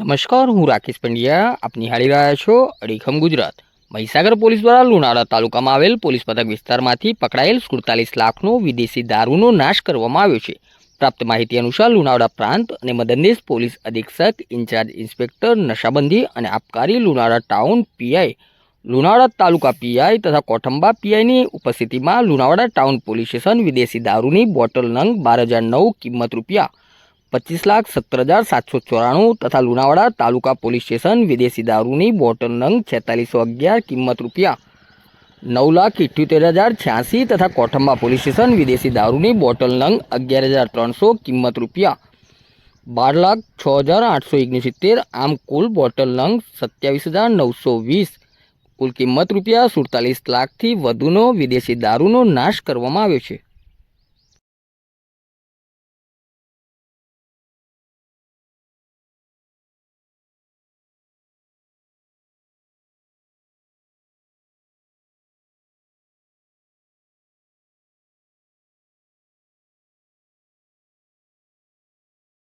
નમસ્કાર, હું રાકેશ પંડ્યા. આપ નિહાળી રહ્યા છો અડીખમ ગુજરાત. મહીસાગર પોલીસ દ્વારા લુણાવાડા તાલુકામાં આવેલ પોલીસ પથક વિસ્તારમાંથી પકડાયેલ સુડતાલીસ લાખનો વિદેશી દારૂનો નાશ કરવામાં આવ્યો છે. પ્રાપ્ત માહિતી અનુસાર લુણાવાડા પ્રાંત અને મદનદેશ પોલીસ અધિક્ષક, ઇન્ચાર્જ ઇન્સ્પેક્ટર, નશાબંધી અને આબકારી Lunawada town PI, Lunawada taluka PI તથા કોઠંબા પીઆઈની ઉપસ્થિતિમાં લુણાવાડા ટાઉન પોલીસ સ્ટેશન વિદેશી દારૂની બોટલ નંગ બાર હજાર નવ કિંમત રૂપિયા પચીસ લાખ સત્તર હજાર સાતસો ચોરાણું તથા લુણાવાડા તાલુકા પોલીસ સ્ટેશન વિદેશી દારૂની બોટલ નંગ છેતાલીસો અગિયાર કિંમત રૂપિયા નવ લાખ ઇઠ્યોતેર હજાર છ્યાસી તથા કોઠંબા પોલીસ સ્ટેશન વિદેશી દારૂની બોટલ નંગ અગિયાર હજાર ત્રણસો કિંમત રૂપિયા બાર લાખ છ હજાર આઠસો ઓગણસિત્તેર આમ કુલ બોટલ નંગ સત્યાવીસ હજાર નવસો વીસ કુલ કિંમત રૂપિયા સુડતાલીસ લાખથી વધુનો વિદેશી દારૂનો નાશ કરવામાં આવ્યો છે.